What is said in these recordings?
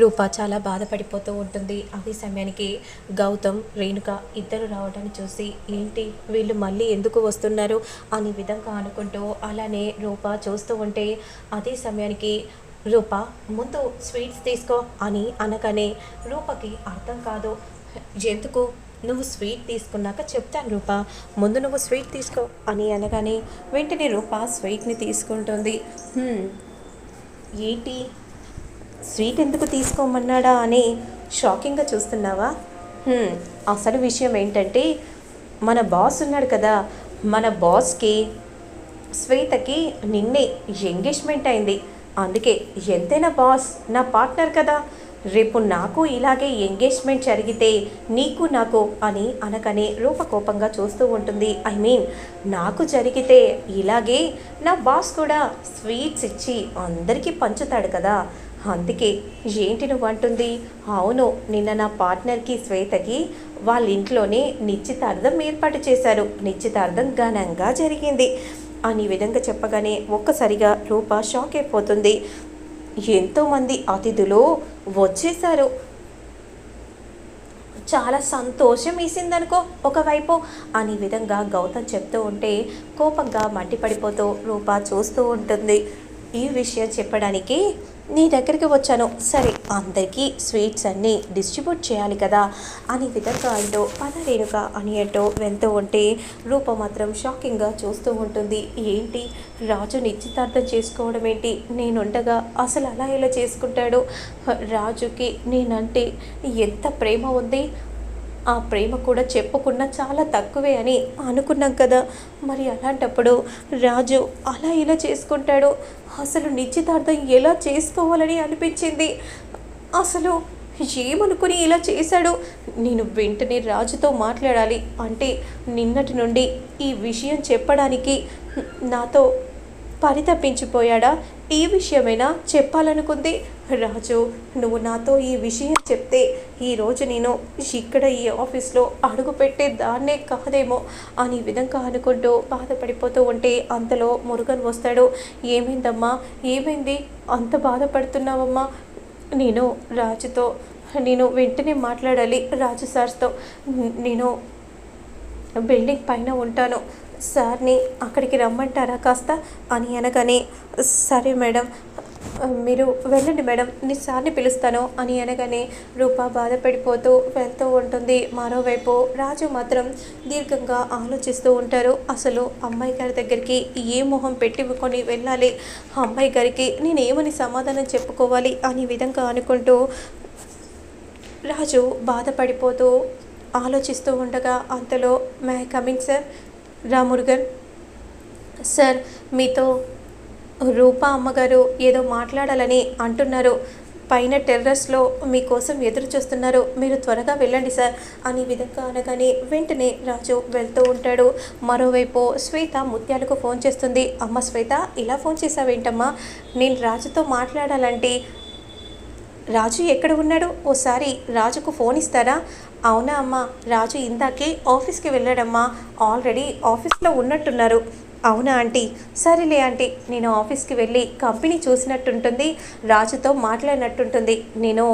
రూప చాలా బాధపడిపోతూ ఉంటుంది. అదే సమయానికి గౌతమ్ రేణుక ఇద్దరు రావడాన్ని చూసి ఏంటి? వీళ్ళు మళ్ళీ ఎందుకు వస్తున్నారు? అనే విధంగా అనుకుంటూ అలానే రూప చూస్తూ ఉంటే అదే సమయానికి రూప ముందు స్వీట్స్ తీసుకో అని అనగానే రూపకి అర్థం కాదు. ఎందుకు? నువ్వు స్వీట్ తీసుకున్నాక చెప్తాను రూప. ముందు నువ్వు స్వీట్ తీసుకో అని అనగానే వెంటనే రూప స్వీట్ని తీసుకుంటుంది. ఏంటి? స్వీట్ ఎందుకు తీసుకోమన్నాడా అని షాకింగ్గా చూస్తున్నావా? అసలు విషయం ఏంటంటే మన బాస్ ఉన్నాడు కదా మన బాస్కి శ్వేతకి నిన్నే ఎంగేజ్మెంట్ అయింది. అందుకే ఎంతైనా బాస్ నా పార్ట్నర్ కదా. రేపు నాకు ఇలాగే ఎంగేజ్మెంట్ జరిగితే నీకు నాకు అని అనకనే రూపకోపంగా చూస్తూ ఉంటుంది. ఐ మీన్ నాకు జరిగితే ఇలాగే నా బాస్ కూడా స్వీట్స్ ఇచ్చి అందరికీ పంచుతాడు కదా. అందుకే ఏంటి నువ్వు అంటుంది అవును నిన్న నా పార్ట్నర్కి శ్వేతకి వాళ్ళ ఇంట్లోనే నిశ్చితార్థం ఏర్పాటు చేశారు. నిశ్చితార్థం ఘనంగా జరిగింది. అని విధంగా చెప్పగానే ఒక్కసారిగా రూప షాక్ అయిపోతుంది. ఎంతోమంది అతిథులు వచ్చేసారు చాలా సంతోషం వేసిందనుకో ఒకవైపు అనే విధంగా గౌతమ్ చెప్తూ ఉంటే కోపంగా మండిపడిపోతూ రూప చూస్తూ ఉంటుంది. ఈ విషయం చెప్పడానికి నీ దగ్గరికి వచ్చాను. సరే అందరికీ స్వీట్స్ అన్నీ డిస్ట్రిబ్యూట్ చేయాలి కదా. అని విధంగా అంటూ పద రేణుక అని అంటూ వెళ్తూ ఉంటే రూప మాత్రం షాకింగ్గా చూస్తూ ఉంటుంది. ఏంటి? రాజు నిశ్చితార్థం చేసుకోవడం ఏంటి? నేనుండగా అసలు అలా ఎలా చేసుకుంటాడు? రాజుకి నేనంటే ఎంత ప్రేమ ఉంది? ఆ ప్రేమ కూడా చెప్పకుండా చాలా తక్కువే అని అనుకున్నాం కదా. మరి అలాంటప్పుడు రాజు అలా ఇలా చేసుకుంటాడు. అసలు నిశ్చితార్థం ఎలా చేసుకోవాలని అనిపించింది. అసలు ఏమనుకుని ఇలా చేశాడు? నేను వెంటనే రాజుతో మాట్లాడాలి అంటే నిన్నటి నుండి ఈ విషయం చెప్పడానికి నాతో పరితపించిపోయాడా ఈ విషయమైనా చెప్పాలనుకుంది. రాజు నువ్వు నాతో ఈ విషయం చెప్తే ఈరోజు నేను ఇక్కడ ఈ ఆఫీస్లో అడుగుపెట్టే దాన్నే కాదేమో అని విధంగా అనుకుంటూ బాధపడిపోతూ ఉంటే అంతలో మురుగన్ వస్తాడు. ఏమైందమ్మా? ఏమైంది? అంత బాధపడుతున్నావమ్మా? నేను రాజుతో నేను వెంటనే మాట్లాడాలి రాజు సార్తో. నేను బిల్డింగ్ పైన ఉంటాను. సార్ని అక్కడికి రమ్మంటారా కాస్త? అని అనగానే సరే మేడం మీరు వెళ్ళండి మేడం నీ సార్ని పిలుస్తాను అని అనగానే రూప బాధపడిపోతూ వెళ్తూ ఉంటుంది. మరోవైపు రాజు మాత్రం దీర్ఘంగా ఆలోచిస్తూ ఉంటారు. అసలు అమ్మాయి గారి దగ్గరికి ఏ మొహం పెట్టుకొని వెళ్ళాలి? అమ్మాయి గారికి నేను ఏమని సమాధానం చెప్పుకోవాలి అనే విధంగా అనుకుంటూ రాజు బాధపడిపోతూ ఆలోచిస్తూ ఉండగా అంతలో may coming sir Ramurugan sir మీతో రూపా అమ్మగారు ఏదో మాట్లాడాలని అంటున్నారు. పైన టెర్రస్లో మీకోసం ఎదురు చూస్తున్నారు. మీరు త్వరగా వెళ్ళండి సార్ అని విధంగా అనగానే వెంటనే రాజు వెళ్తూ ఉంటాడు. మరోవైపు శ్వేత ముత్యాలకు ఫోన్ చేస్తుంది. అమ్మ శ్వేత ఇలా ఫోన్ చేసావేంటమ్మా నేను రాజుతో మాట్లాడాలంటే రాజు ఎక్కడ ఉన్నాడు? ఓసారి రాజుకు ఫోన్ ఇస్తారా? అవునా అమ్మా రాజు ఇందాకే ఆఫీస్కి వెళ్ళాడమ్మా. ఆల్రెడీ ఆఫీస్లో ఉన్నట్టున్నారు. అవునా ఆంటీ? సరేలే ఆంటీ. నేను ఆఫీస్కి వెళ్ళి కంపెనీ చూసినట్టుంటుంది రాజుతో మాట్లాడినట్టుంటుంది. నేను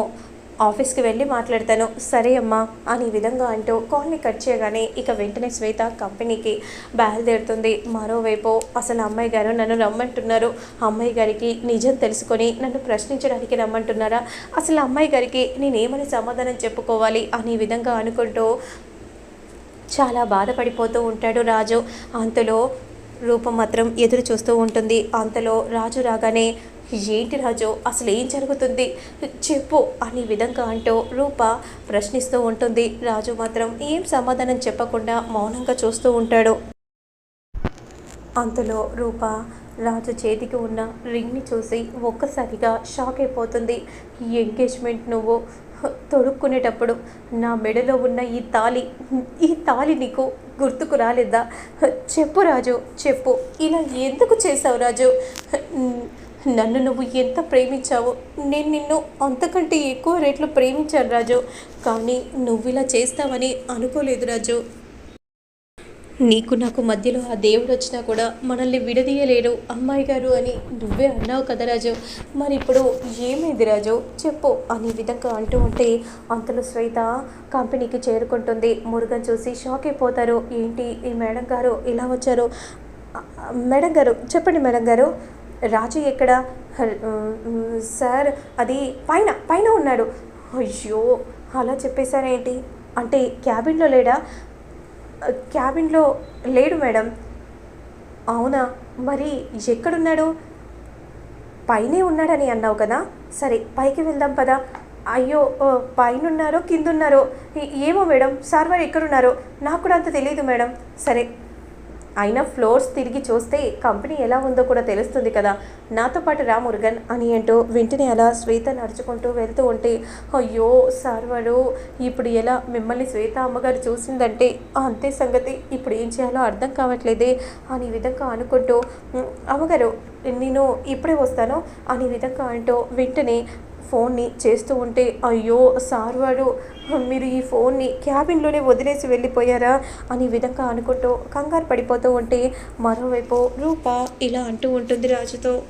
ఆఫీస్కి వెళ్ళి మాట్లాడతాను. సరే అమ్మా అని విధంగా అంటూ కాల్ని కట్ చేయగానే ఇక వెంటనే శ్వేత కంపెనీకి బయలుదేరుతుంది. మరోవైపు అసలు అమ్మాయి గారు నన్ను రమ్మంటున్నారు. అమ్మాయి గారికి నిజం తెలుసుకొని నన్ను ప్రశ్నించడానికి రమ్మంటున్నారా? అసలు అమ్మాయి గారికి నేనేమని సమాధానం చెప్పుకోవాలి అనే విధంగా అనుకుంటూ చాలా బాధపడిపోతూ ఉంటాడు రాజు. అంతలో రూపం మాత్రం ఎదురు చూస్తూ ఉంటుంది. అంతలో రాజు రాగానే ఏంటి రాజు అసలు ఏం జరుగుతుంది? చెప్పు అనే విధంగా అంటూ రూప ప్రశ్నిస్తూ ఉంటుంది. రాజు మాత్రం ఏం సమాధానం చెప్పకుండా మౌనంగా చూస్తూ ఉంటాడు. అంతలో రూప రాజు చేతికి ఉన్న రింగ్ని చూసి ఒక్కసారిగా షాక్ అయిపోతుంది. ఎంగేజ్మెంట్ నువ్వు? తొడుక్కునేటప్పుడు నా మెడలో ఉన్న ఈ తాళి ఈ తాళి నీకు గుర్తుకు రాలేదా? చెప్పు రాజు చెప్పు. ఇలా ఎందుకు చేసావు రాజు? నన్ను నువ్వు ఎంత ప్రేమించావో నేను నిన్ను అంతకంటే ఎక్కువ రేట్లు ప్రేమించాను రాజు. కానీ నువ్వు ఇలా చేస్తావని అనుకోలేదు రాజు. నీకు నాకు మధ్యలో ఆ దేవుడు వచ్చినా కూడా మనల్ని విడదీయలేడు. అమ్మాయి గారు అని నువ్వే అన్నావు కదా రాజు. మరి ఇప్పుడు ఏమైంది రాజు? చెప్పు అనే విధంగా అంటూ ఉంటే అంతలో శ్వేత కంపెనీకి చేరుకుంటుంది. మురుగన్ చూసి షాక్ అయిపోతారు. ఏంటి ఈ మేడం గారు ఇలా వచ్చారు? మేడం గారు చెప్పండి మేడం గారు. రాజు ఎక్కడ? "హల్, సార్ అది పైన పైన ఉన్నాడు. అయ్యో అలా చెప్పేశారేంటి? అంటే క్యాబిన్లో లేడా? క్యాబిన్లో లేడు మేడం. అవునా? మరి ఎక్కడున్నాడు? పైనే ఉన్నాడని అన్నావు కదా? సరే పైకి వెళ్దాం పదా. అయ్యో ఓ, పైన ఉన్నారో కింద ఉన్నారో ఏమో మేడం సర్వర్ ఎక్కడున్నారో? నాకు కూడా అంత తెలియదు మేడం. సరే అయినా ఫ్లోర్స్ తిరిగి చూస్తే కంపెనీ ఎలా ఉందో కూడా తెలుస్తుంది కదా. నాతో పాటు రా మురుగన్. అని అంటూ వెంటనే అలా శ్వేత నడుచుకుంటూ వెళ్తూ ఉంటే అయ్యో సర్వరు ఇప్పుడు ఎలా మిమ్మల్ని శ్వేత అమ్మగారు చూసిందంటే అంతే సంగతి. ఇప్పుడు ఏం చేయాలో అర్థం కావట్లేదే అని విధంగా అనుకుంటూ అమ్మగారు నేను ఇప్పుడే వస్తాను అని విధంగా అంటూ వెంటనే ఫోన్ని చేస్తూ ఉంటే అయ్యో సార్ వాడు మీరు ఈ ఫోన్ని క్యాబిన్లోనే వదిలేసి వెళ్ళిపోయారా? అని విధంగా అనుకుంటూ కంగారు పడిపోతూ ఉంటే మరోవైపు రూప ఇలా అంటూ ఉంటుంది రాజుతో.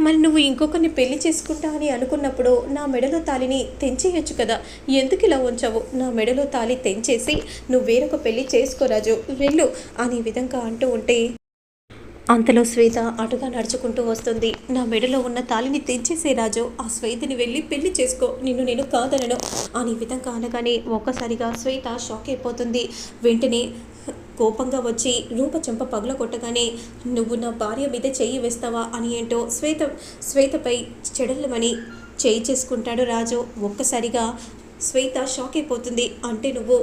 మరి నువ్వు ఇంకొకరిని పెళ్ళి చేసుకుంటా అని అనుకున్నప్పుడు నా మెడలో తాలిని తెంచేయచ్చు కదా? ఎందుకు ఇలా ఉంచావు? నా మెడలో తాలి తెంచేసి నువ్వు వేరొక పెళ్ళి చేసుకోరాజు వెళ్ళు అనే విధంగా అంటూ ఉంటే అంతలో శ్వేత అటుగా నడుచుకుంటూ వస్తుంది. నా మెడలో ఉన్న తాలిని తెంచేసే రాజు ఆ శ్వేతని వెళ్ళి పెళ్ళి చేసుకో నిన్ను నేను కాదనను అని విధంగా అనగానే ఒక్కసారిగా శ్వేత షాక్ అయిపోతుంది. వెంటనే కోపంగా వచ్చి రూప చెంప పగల కొట్టగానే నువ్వు నా భార్య మీద చెయ్యి వేస్తావా? అని ఏంటో శ్వేత శ్వేతపై చెడలమని చేయి చేసుకుంటాడు రాజు. ఒక్కసారిగా శ్వేత షాక్ అయిపోతుంది. అంటే నువ్వు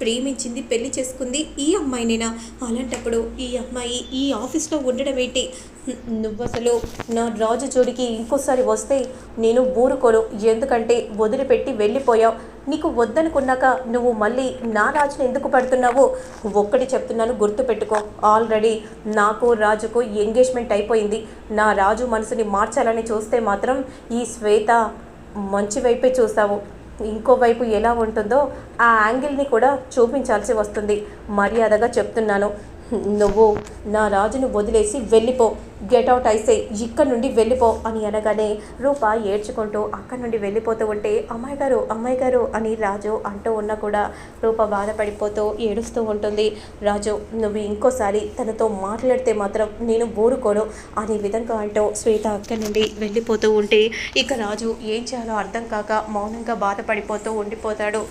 ప్రేమించింది పెళ్ళి చేసుకుంది ఈ అమ్మాయినేనా? అలాంటప్పుడు ఈ అమ్మాయి ఈ ఆఫీస్లో ఉండడం ఏంటి? నువ్వసలు నువ్వు అసలు నా రాజు జోడికి ఇంకోసారి వస్తే నేను ఊరుకోను. ఎందుకంటే వదిలిపెట్టి వెళ్ళిపోయావు. నీకు వద్దనుకున్నాక నువ్వు మళ్ళీ నా రాజుని ఎందుకు పడుతున్నావు? ఒక్కటి చెప్తున్నాను గుర్తుపెట్టుకో. ఆల్రెడీ నాకు రాజుకు ఎంగేజ్మెంట్ అయిపోయింది. నా రాజు మనసుని మార్చాలని చూస్తే మాత్రం ఈ శ్వేత మంచి వైపే చూసావు ఇంకోవైపు ఎలా ఉంటుందో ఆ యాంగిల్ని కూడా చూపించాల్సి వస్తుంది. మర్యాదగా చెప్తున్నాను. నువ్వు నా రాజును వదిలేసి వెళ్ళిపో. గెట్ అవుట్ అయితే ఇక్కడ నుండి వెళ్ళిపో అని అనగానే రూప ఏడ్చుకుంటూ అక్కడి నుండి వెళ్ళిపోతూ ఉంటే అమ్మాయి గారు అమ్మాయి గారు అని రాజు అంటూ ఉన్నా కూడా రూప బాధపడిపోతూ ఏడుస్తూ ఉంటుంది. రాజు నువ్వు ఇంకోసారి తనతో మాట్లాడితే మాత్రం నేను ఊరుకోను అనే విధంగా అంటూ శ్వేత అక్కడి నుండి వెళ్ళిపోతూ ఉంటే ఇక రాజు ఏం చేయాలో అర్థం కాక మౌనంగా బాధపడిపోతూ ఉండిపోతాడు.